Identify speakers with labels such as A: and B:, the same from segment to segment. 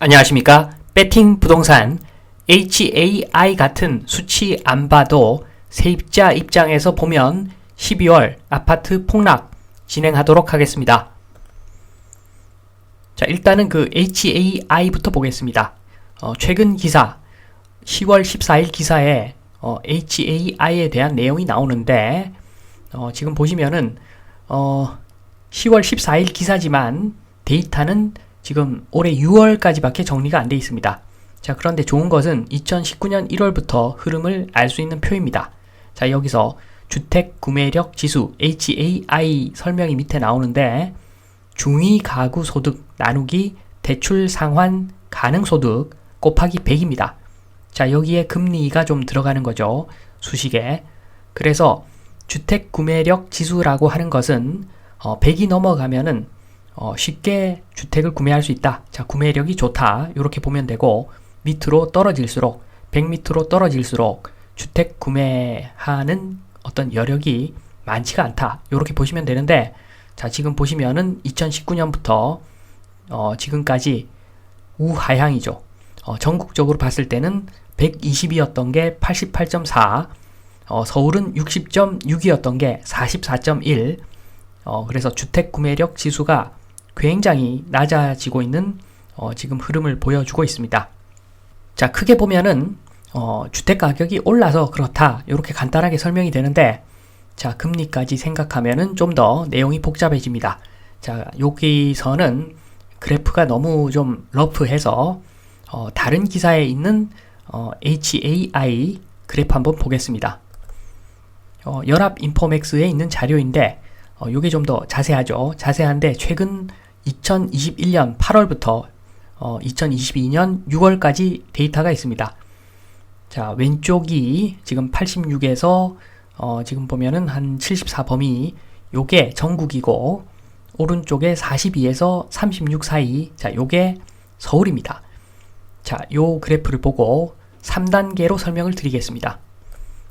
A: 안녕하십니까. 배팅 부동산 HAI 같은 수치 안 봐도 세입자 입장에서 보면 12월 아파트 폭락 진행하도록 하겠습니다. 자, 일단은 그 HAI부터 보겠습니다. 어, 최근 기사 10월 14일 기사에 어, HAI에 대한 내용이 나오는데 어, 지금 보시면은 어, 10월 14일 기사지만 데이터는 지금 올해 6월까지밖에 정리가 안 돼 있습니다. 자, 그런데 좋은 것은 2019년 1월부터 흐름을 알 수 있는 표입니다. 자, 여기서 주택 구매력 지수 HAI 설명이 밑에 나오는데 중위 가구 소득 나누기 대출 상환 가능 소득 곱하기 100입니다. 자, 여기에 금리가 좀 들어가는 거죠. 수식에. 그래서 주택 구매력 지수라고 하는 것은 어, 100이 넘어가면은 어, 쉽게 주택을 구매할 수 있다. 자, 구매력이 좋다. 이렇게 보면 되고 밑으로 떨어질수록 100m로 떨어질수록 주택 구매하는 어떤 여력이 많지가 않다. 이렇게 보시면 되는데 자, 지금 보시면은 2019년부터 어, 지금까지 우하향이죠. 어, 전국적으로 봤을 때는 120이었던 게 88.4, 어, 서울은 60.6이었던 게 44.1, 어, 그래서 주택 구매력 지수가 굉장히 낮아지고 있는 어, 지금 흐름을 보여주고 있습니다. 자, 크게 보면은 어, 주택 가격이 올라서 그렇다. 이렇게 간단하게 설명이 되는데 자, 금리까지 생각하면은 좀 더 내용이 복잡해집니다. 자, 여기서는 그래프가 너무 좀 러프해서 어, 다른 기사에 있는 어, HAI 그래프 한번 보겠습니다. 어, 연합 인포맥스에 있는 자료인데 어, 요게 좀 더 자세하죠. 자세한데 최근 2021년 8월부터 어, 2022년 6월까지 데이터가 있습니다. 자, 왼쪽이 지금 86에서 어, 지금 보면은 한 74 범위 요게 전국이고 오른쪽에 42에서 36 사이 자, 요게 서울입니다. 자, 요 그래프를 보고 3단계로 설명을 드리겠습니다.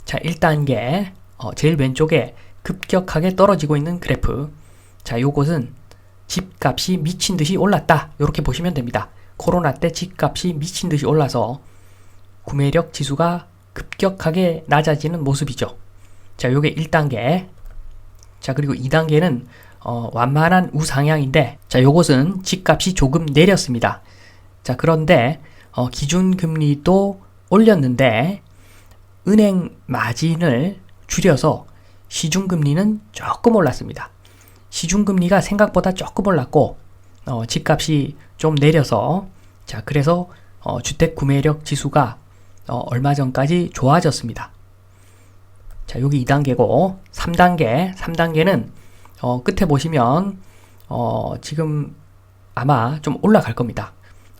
A: 자, 1단계 어, 제일 왼쪽에 급격하게 떨어지고 있는 그래프. 자, 요것은 집값이 미친 듯이 올랐다. 이렇게 보시면 됩니다. 코로나 때 집값이 미친 듯이 올라서 구매력 지수가 급격하게 낮아지는 모습이죠. 자, 요게 1단계. 자, 그리고 2단계는 어, 완만한 우상향인데, 자, 요것은 집값이 조금 내렸습니다. 자, 그런데 어, 기준금리도 올렸는데, 은행 마진을 줄여서 시중금리는 조금 올랐습니다. 시중금리가 생각보다 조금 올랐고 어, 집값이 좀 내려서 자 그래서 어, 주택 구매력 지수가 어, 얼마 전까지 좋아졌습니다. 자 여기 2단계고 3단계 3단계는 어, 끝에 보시면 어, 지금 아마 좀 올라갈 겁니다.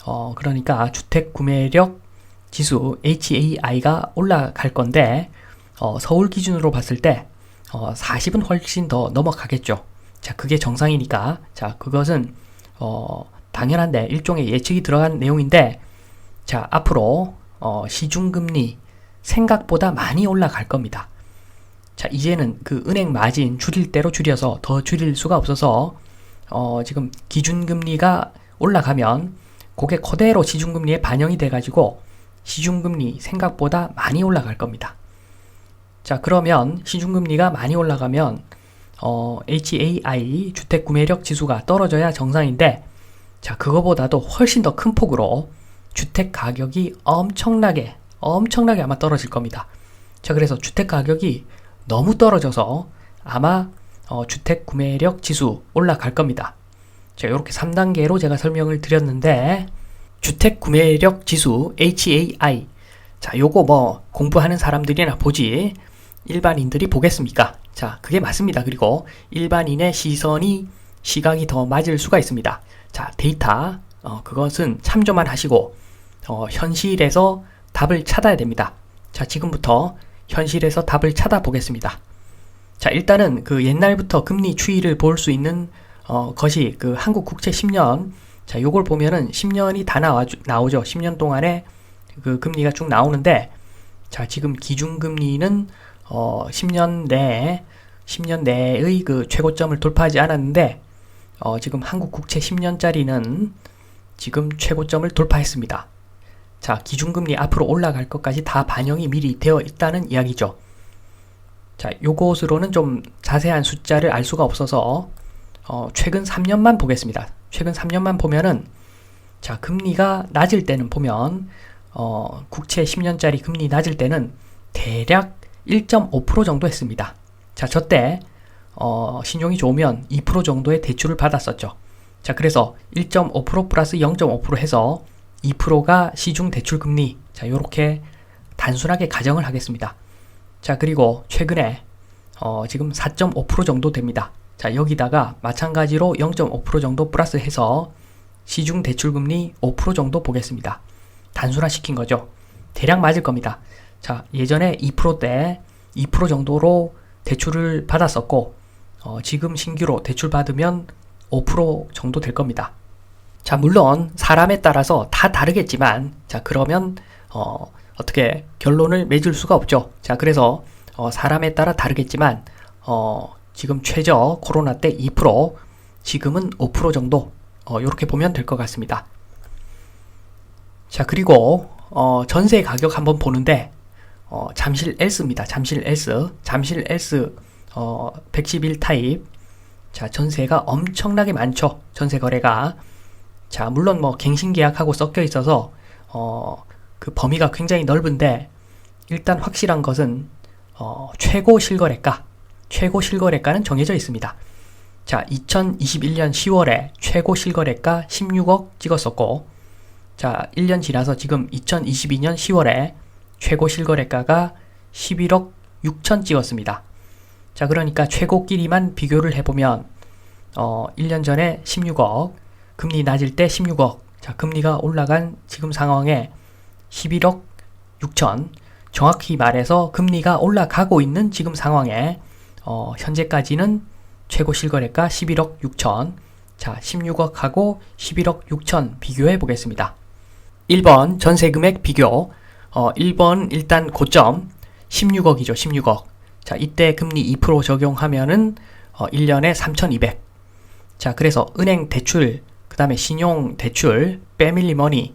A: 어, 그러니까 주택 구매력 지수 HAI가 올라갈 건데 어, 서울 기준으로 봤을 때 어, 40은 훨씬 더 넘어가겠죠. 자, 그게 정상이니까. 자, 그것은 어, 당연한데 일종의 예측이 들어간 내용인데 자, 앞으로 어, 시중금리 생각보다 많이 올라갈 겁니다. 자, 이제는 그 은행 마진 줄일 대로 줄여서 더 줄일 수가 없어서 어, 지금 기준금리가 올라가면 그게 그대로 시중금리에 반영이 돼가지고 시중금리 생각보다 많이 올라갈 겁니다. 자, 그러면 시중금리가 많이 올라가면 어, HAI 주택 구매력 지수가 떨어져야 정상인데 자, 그거보다도 훨씬 더 큰 폭으로 주택 가격이 엄청나게 엄청나게 아마 떨어질 겁니다. 자, 그래서 주택 가격이 너무 떨어져서 아마 어, 주택 구매력 지수 올라갈 겁니다. 자, 이렇게 3단계로 제가 설명을 드렸는데 주택 구매력 지수 HAI 자, 요거 뭐 공부하는 사람들이나 보지 일반인들이 보겠습니까? 자, 그게 맞습니다. 그리고 일반인의 시선이 시각이 더 맞을 수가 있습니다. 자, 데이터 어, 그것은 참조만 하시고 어, 현실에서 답을 찾아야 됩니다. 자, 지금부터 현실에서 답을 찾아보겠습니다. 자, 일단은 그 옛날부터 금리 추이를 볼 수 있는 어, 것이 그 한국 국채 10년 자, 요걸 보면은 10년이 다 나와 나오죠. 10년 동안에 그 금리가 쭉 나오는데 자, 지금 기준금리는 어, 10년 내에 10년 내의 그 최고점을 돌파하지 않았는데 어, 지금 한국 국채 10년짜리는 지금 최고점을 돌파했습니다. 자, 기준금리 앞으로 올라갈 것까지 다 반영이 미리 되어 있다는 이야기죠. 자, 요것으로는 좀 자세한 숫자를 알 수가 없어서 어, 최근 3년만 보겠습니다. 최근 3년만 보면은 자, 금리가 낮을 때는 보면 어, 국채 10년짜리 금리 낮을 때는 대략 1.5% 정도 했습니다. 자, 저때 어, 신용이 좋으면 2% 정도의 대출을 받았었죠. 자, 그래서 1.5% 플러스 0.5% 해서 2%가 시중 대출 금리. 자, 요렇게 단순하게 가정을 하겠습니다. 자, 그리고 최근에 어, 지금 4.5% 정도 됩니다. 자, 여기다가 마찬가지로 0.5% 정도 플러스 해서 시중 대출 금리 5% 정도 보겠습니다. 단순화 시킨 거죠. 대략 맞을 겁니다. 자, 예전에 2%대 2% 정도로 대출을 받았었고, 어, 지금 신규로 대출 받으면 5% 정도 될 겁니다. 자, 물론 사람에 따라서 다 다르겠지만, 자, 그러면, 어, 어떻게 결론을 맺을 수가 없죠. 자, 그래서, 어, 사람에 따라 다르겠지만, 어, 지금 최저 코로나 때 2%, 지금은 5% 정도, 어, 이렇게 보면 될 것 같습니다. 자, 그리고, 어, 전세 가격 한번 보는데, 어, 잠실 S입니다. 잠실 S. 잠실 S, 어, 111 타입. 자, 전세가 엄청나게 많죠. 전세 거래가. 자, 물론 뭐 갱신 계약하고 섞여 있어서, 어, 그 범위가 굉장히 넓은데, 일단 확실한 것은, 어, 최고 실거래가, 최고 실거래가는 정해져 있습니다. 자, 2021년 10월에 최고 실거래가 16억 찍었었고, 자, 1년 지나서 지금 2022년 10월에 최고 실거래가가 11억 6천 찍었습니다. 자, 그러니까 최고끼리만 비교를 해보면, 어, 1년 전에 16억, 금리 낮을 때 16억, 자, 금리가 올라간 지금 상황에 11억 6천, 정확히 말해서 금리가 올라가고 있는 지금 상황에, 어, 현재까지는 최고 실거래가 11억 6천, 자, 16억하고 11억 6천 비교해 보겠습니다. 1번 전세 금액 비교. 어, 1번 일단 고점 16억이죠. 16억. 자, 이때 금리 2% 적용하면은 어, 1년에 3,200. 자, 그래서 은행 대출, 그다음에 신용 대출, 패밀리 머니.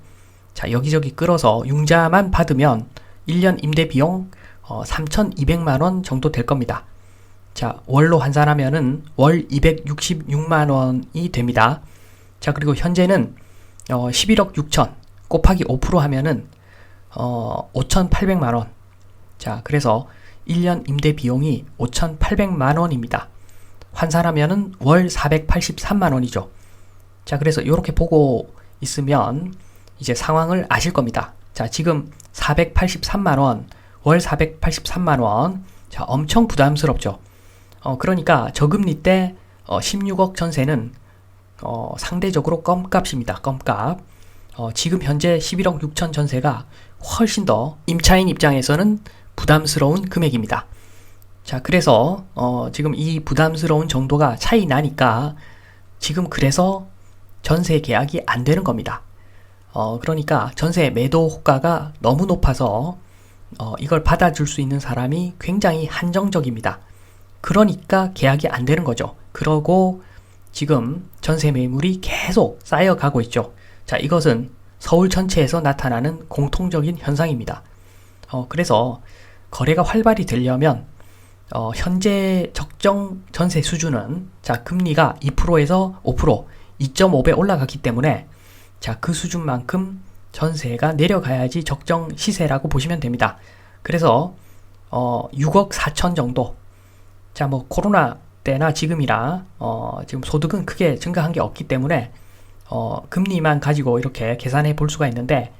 A: 자, 여기저기 끌어서 융자만 받으면 1년 임대 비용 어, 3,200만 원 정도 될 겁니다. 자, 월로 환산하면은 월 266만 원이 됩니다. 자, 그리고 현재는 어, 11억 6천 곱하기 5% 하면은 어, 5,800만 원. 자, 그래서 1년 임대 비용이 5,800만 원입니다. 환산하면은 월 483만 원이죠. 자, 그래서 이렇게 보고 있으면 이제 상황을 아실 겁니다. 자, 지금 483만 원, 월 483만 원. 자, 엄청 부담스럽죠. 어, 그러니까 저금리 때 어, 16억 전세는 어, 상대적으로 껌값입니다. 껌값. 어, 지금 현재 11억 6천 전세가 훨씬 더 임차인 입장에서는 부담스러운 금액입니다. 자, 그래서 어, 지금 이 부담스러운 정도가 차이 나니까 지금 그래서 전세 계약이 안 되는 겁니다. 어, 그러니까 전세 매도 호가가 너무 높아서 어, 이걸 받아줄 수 있는 사람이 굉장히 한정적입니다. 그러니까 계약이 안 되는 거죠. 그러고 지금 전세 매물이 계속 쌓여가고 있죠. 자, 이것은 서울 전체에서 나타나는 공통적인 현상입니다. 어, 그래서 거래가 활발히 되려면 어, 현재 적정 전세 수준은 자 금리가 2%에서 5%, 2.5배 올라갔기 때문에 자 그 수준만큼 전세가 내려가야지 적정 시세라고 보시면 됩니다. 그래서 어, 6억 4천 정도. 자 뭐 코로나 때나 지금이라 어, 지금 소득은 크게 증가한 게 없기 때문에 어, 금리만 가지고 이렇게 계산해 볼 수가 있는데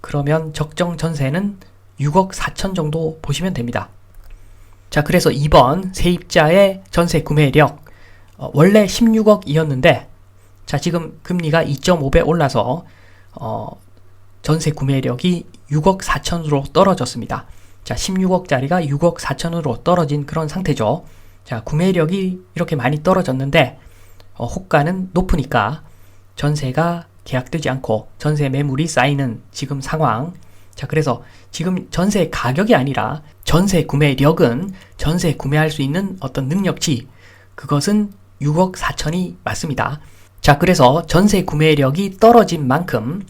A: 그러면 적정 전세는 6억 4천 정도 보시면 됩니다. 자, 그래서 2번 세입자의 전세 구매력 어, 원래 16억이었는데 자, 지금 금리가 2.5배 올라서 어, 전세 구매력이 6억 4천으로 떨어졌습니다. 자, 16억짜리가 6억 4천으로 떨어진 그런 상태죠. 자, 구매력이 이렇게 많이 떨어졌는데 어, 호가는 높으니까 전세가 계약되지 않고 전세 매물이 쌓이는 지금 상황. 자, 그래서 지금 전세 가격이 아니라 전세 구매력은 전세 구매할 수 있는 어떤 능력치, 그것은 6억 4천이 맞습니다. 자, 그래서 전세 구매력이 떨어진 만큼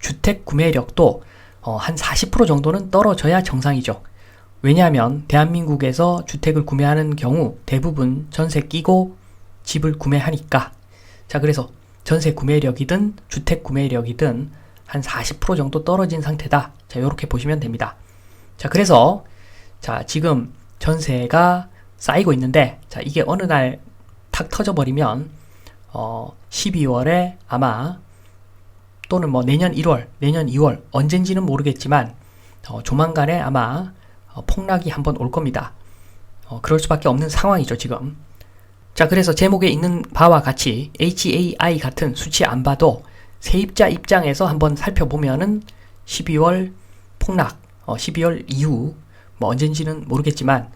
A: 주택 구매력도 어, 한 40% 정도는 떨어져야 정상이죠. 왜냐하면 대한민국에서 주택을 구매하는 경우 대부분 전세 끼고 집을 구매하니까. 자, 그래서 전세 구매력이든 주택 구매력이든 한 40% 정도 떨어진 상태다. 자, 이렇게 보시면 됩니다. 자, 그래서 자, 지금 전세가 쌓이고 있는데 자, 이게 어느 날 탁 터져 버리면 어, 12월에 아마 또는 뭐 내년 1월, 내년 2월 언젠지는 모르겠지만 어, 조만간에 아마 어, 폭락이 한번 올 겁니다. 어, 그럴 수밖에 없는 상황이죠, 지금. 자, 그래서 제목에 있는 바와 같이 HAI 같은 수치 안 봐도 세입자 입장에서 한번 살펴보면은 12월 폭락, 어, 12월 이후 뭐 언젠지는 모르겠지만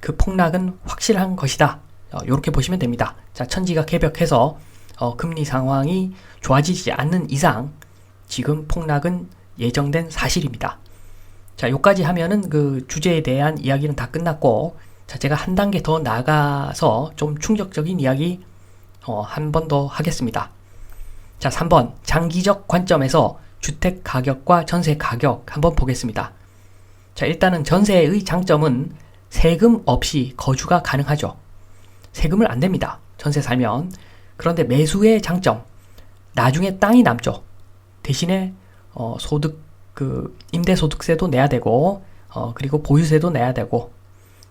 A: 그 폭락은 확실한 것이다. 어, 이렇게 보시면 됩니다. 자, 천지가 개벽해서 어, 금리 상황이 좋아지지 않는 이상 지금 폭락은 예정된 사실입니다. 자, 요까지 하면은 그 주제에 대한 이야기는 다 끝났고, 자, 제가 한 단계 더 나가서 좀 충격적인 이야기 어, 한 번 더 하겠습니다. 자, 3번 장기적 관점에서 주택 가격과 전세 가격 한번 보겠습니다. 자, 일단은 전세의 장점은 세금 없이 거주가 가능하죠. 세금을 안 냅니다. 전세 살면. 그런데 매수의 장점. 나중에 땅이 남죠. 대신에 어, 소득 그 임대소득세도 내야 되고 어, 그리고 보유세도 내야 되고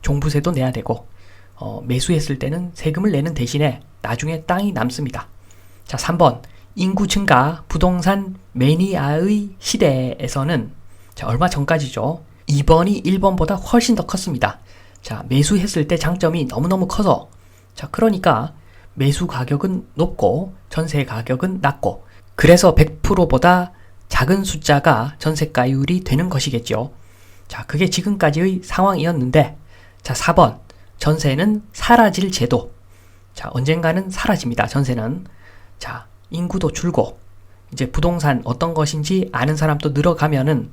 A: 종부세도 내야 되고 어, 매수했을 때는 세금을 내는 대신에 나중에 땅이 남습니다. 자, 3번 인구 증가 부동산 매니아의 시대에서는 자, 얼마 전까지죠. 2번이 1번보다 훨씬 더 컸습니다. 자, 매수했을 때 장점이 너무너무 커서 자, 그러니까 매수 가격은 높고 전세 가격은 낮고 그래서 100%보다 작은 숫자가 전세가율이 되는 것이겠죠. 자, 그게 지금까지의 상황이었는데 자, 4번 전세는 사라질 제도. 자, 언젠가는 사라집니다. 전세는. 자, 인구도 줄고 이제 부동산 어떤 것인지 아는 사람도 늘어가면은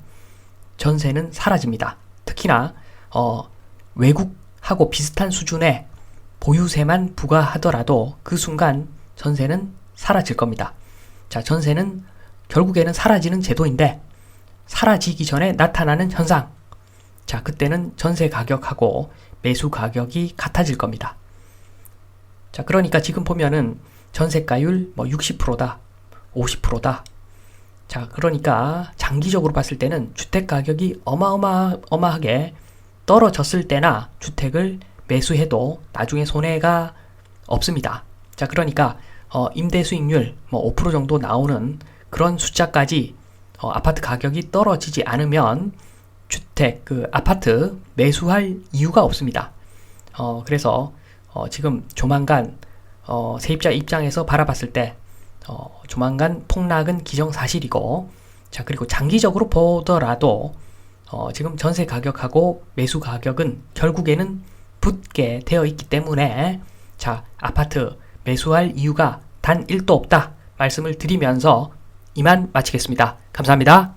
A: 전세는 사라집니다. 특히나 어, 외국하고 비슷한 수준의 보유세만 부과하더라도 그 순간 전세는 사라질 겁니다. 자, 전세는 결국에는 사라지는 제도인데 사라지기 전에 나타나는 현상. 자, 그때는 전세 가격하고 매수 가격이 같아질 겁니다. 자, 그러니까 지금 보면은 전세가율 뭐 60%다, 50%다. 자, 그러니까 장기적으로 봤을 때는 주택 가격이 어마어마 어마하게 떨어졌을 때나 주택을 매수해도 나중에 손해가 없습니다. 자, 그러니까 어, 임대 수익률 뭐 5% 정도 나오는 그런 숫자까지 어, 아파트 가격이 떨어지지 않으면 주택 그 아파트 매수할 이유가 없습니다. 어, 그래서 어, 지금 조만간 어, 세입자 입장에서 바라봤을 때 어, 조만간 폭락은 기정사실이고 자 그리고 장기적으로 보더라도 어, 지금 전세 가격하고 매수 가격은 결국에는 붙게 되어 있기 때문에 자 아파트 매수할 이유가 단 1도 없다 말씀을 드리면서 이만 마치겠습니다. 감사합니다.